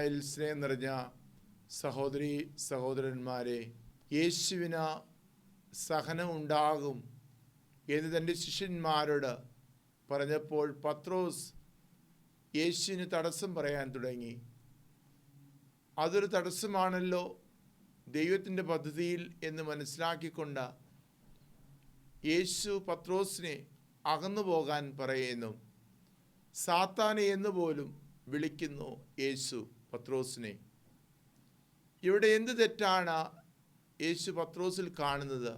മിശിഹായിൽ സ്നേഹം നിറഞ്ഞ സഹോദരി സഹോദരന്മാരെ യേശുവിന് സഹനം ഉണ്ടാകും എന്ന് തന്റെ ശിഷ്യന്മാരോട് പറഞ്ഞപ്പോൾ പത്രോസ് യേശുവിന് തടസ്സം പറയാൻ തുടങ്ങി. അതൊരു തടസ്സമാണല്ലോ ദൈവത്തിന്റെ പദ്ധതിയിൽ എന്ന് മനസ്സിലാക്കിക്കൊണ്ട് യേശു പത്രോസിനെ അകന്നു പോകാൻ പറയുന്നു. സാത്താനെ എന്ന് പോലും വിളിക്കുന്നു യേശു. പത്രോസിനെ. ഇവിടെ എന്ത് തെറ്റാണ് യേശു പത്രോസിൽ കാണുന്നത്?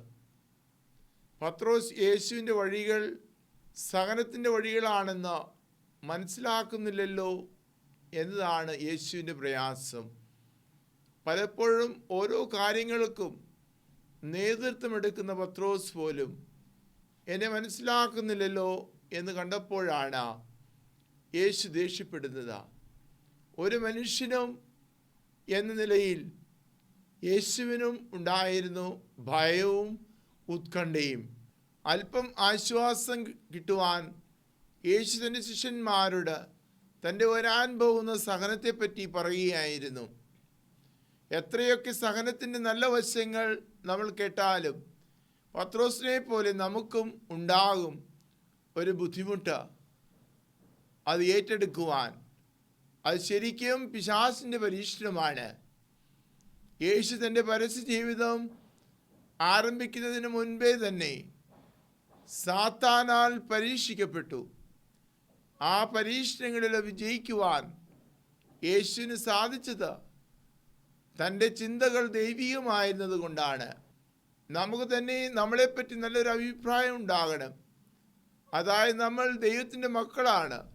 പത്രോസ് യേശുവിന്റെ വഴികൾ സഹനത്തിന്റെ വഴികളാണെന്ന് മനസ്സിലാക്കുന്നില്ലല്ലോ എന്നതാണ് യേശുവിന്റെ പ്രയാസം. പലപ്പോഴും ഓരോ കാര്യങ്ങൾക്കും നേതൃത്വം എടുക്കുന്ന പത്രോസ് പോലും എന്നെ മനസ്സിലാക്കുന്നില്ലല്ലോ എന്ന് കണ്ടപ്പോഴാണ് യേശു ദേഷ്യപ്പെടുന്നത്. ഒരു മനുഷ്യനും എന്ന നിലയിൽ യേശുവിനും ഉണ്ടായിരുന്നു ഭയവും ഉത്കണ്ഠയും. അല്പം ആശ്വാസം കിട്ടുവാൻ യേശു തന്റെ ശിഷ്യന്മാരോട് തന്റെ വരാൻ പോകുന്ന സഹനത്തെപ്പറ്റി പറയുകയായിരുന്നു. എത്രയൊക്കെ സഹനത്തിന്റെ നല്ല വശങ്ങൾ നമ്മൾ കേട്ടാലും പത്രോസിനെ പോലെ നമുക്കും ഉണ്ടാകും ഒരു ബുദ്ധിമുട്ട് അത് ഏറ്റെടുക്കുവാൻ. അത് ശരിക്കും പിശാസിന്റെ പരീക്ഷണമാണ്. യേശു തന്റെ പരസ്യ ജീവിതം ആരംഭിക്കുന്നതിന് മുൻപേ തന്നെ സാത്താനാൽ പരീക്ഷിക്കപ്പെട്ടു. ആ പരീക്ഷണങ്ങളിൽ വിജയിക്കുവാൻ യേശുവിന് സാധിച്ചത് തന്റെ ചിന്തകൾ ദൈവികമായിരുന്നത് കൊണ്ടാണ്. നമുക്ക് തന്നെ നമ്മളെപ്പറ്റി നല്ലൊരു അഭിപ്രായം ഉണ്ടാകണം. അതായത് നമ്മൾ ദൈവത്തിന്റെ മക്കളാണ്.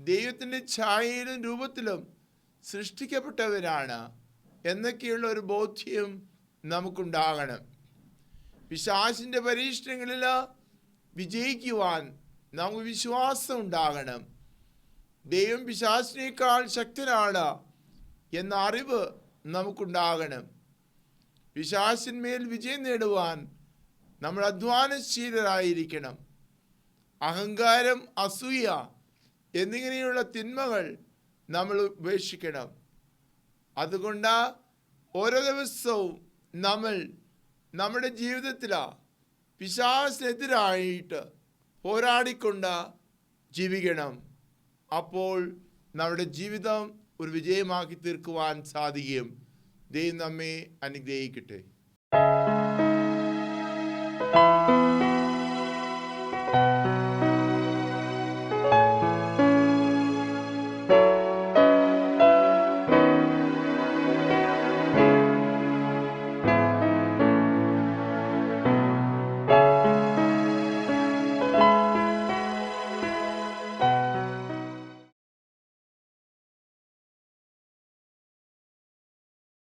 ദൈവത്തിന്റെ ഛായയിലും രൂപത്തിലും സൃഷ്ടിക്കപ്പെട്ടവരാണ് എന്നൊക്കെയുള്ള ഒരു ബോധ്യം നമുക്കുണ്ടാകണം. പിശാസിന്റെ പരീക്ഷണങ്ങളിൽ വിജയിക്കുവാൻ നമുക്ക് വിശ്വാസം ഉണ്ടാകണം. ദൈവം പിശാസിനേക്കാൾ ശക്തനാണ് എന്ന അറിവ് നമുക്കുണ്ടാകണം. പിശാസിന്മേൽ വിജയം നേടുവാൻ നമ്മൾ അധ്വാനശീലരായിരിക്കണം. അഹങ്കാരം അസൂയ എന്നിങ്ങനെയുള്ള തിന്മകൾ നമ്മൾ ഉപേക്ഷിക്കണം. അതുകൊണ്ട് ഓരോ ദിവസവും നമ്മൾ നമ്മുടെ ജീവിതത്തിൽ പിശാസിനെതിരായിട്ട് പോരാടിക്കൊണ്ട് ജീവിക്കണം. അപ്പോൾ നമ്മുടെ ജീവിതം ഒരു വിജയമാക്കി തീർക്കുവാൻ സാധിക്കും. ദൈവം നമ്മെ അനുഗ്രഹിക്കട്ടെ.